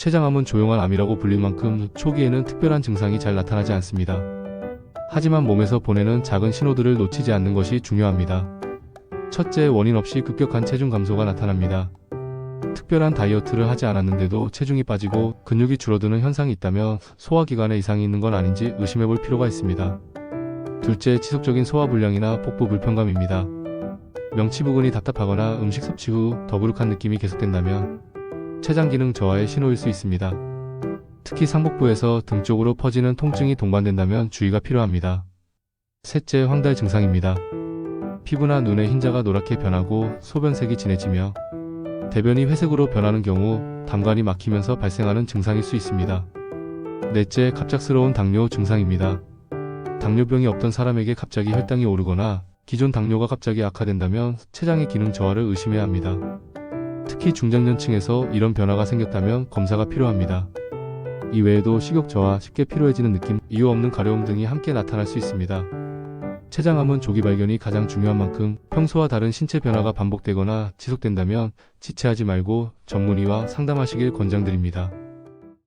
췌장암은 조용한 암이라고 불릴 만큼 초기에는 특별한 증상이 잘 나타나지 않습니다. 하지만 몸에서 보내는 작은 신호들을 놓치지 않는 것이 중요합니다. 첫째, 원인 없이 급격한 체중 감소가 나타납니다. 특별한 다이어트를 하지 않았는데도 체중이 빠지고 근육이 줄어드는 현상이 있다면 소화기관에 이상이 있는 건 아닌지 의심해 볼 필요가 있습니다. 둘째, 지속적인 소화불량이나 복부 불편감입니다. 명치 부근이 답답하거나 음식 섭취 후 더부룩한 느낌이 계속된다면 췌장 기능 저하의 신호일 수 있습니다. 특히 상복부에서 등 쪽으로 퍼지는 통증이 동반된다면 주의가 필요합니다. 셋째, 황달 증상입니다. 피부나 눈의 흰자가 노랗게 변하고 소변색이 진해지며 대변이 회색으로 변하는 경우 담관이 막히면서 발생하는 증상일 수 있습니다. 넷째, 갑작스러운 당뇨 증상입니다. 당뇨병이 없던 사람에게 갑자기 혈당이 오르거나 기존 당뇨가 갑자기 악화된다면 췌장의 기능 저하를 의심해야 합니다. 특히 중장년층에서 이런 변화가 생겼다면 검사가 필요합니다. 이 외에도 식욕 저하, 쉽게 피로해지는 느낌, 이유 없는 가려움 등이 함께 나타날 수 있습니다. 췌장암은 조기 발견이 가장 중요한 만큼 평소와 다른 신체 변화가 반복되거나 지속된다면 지체하지 말고 전문의와 상담하시길 권장드립니다.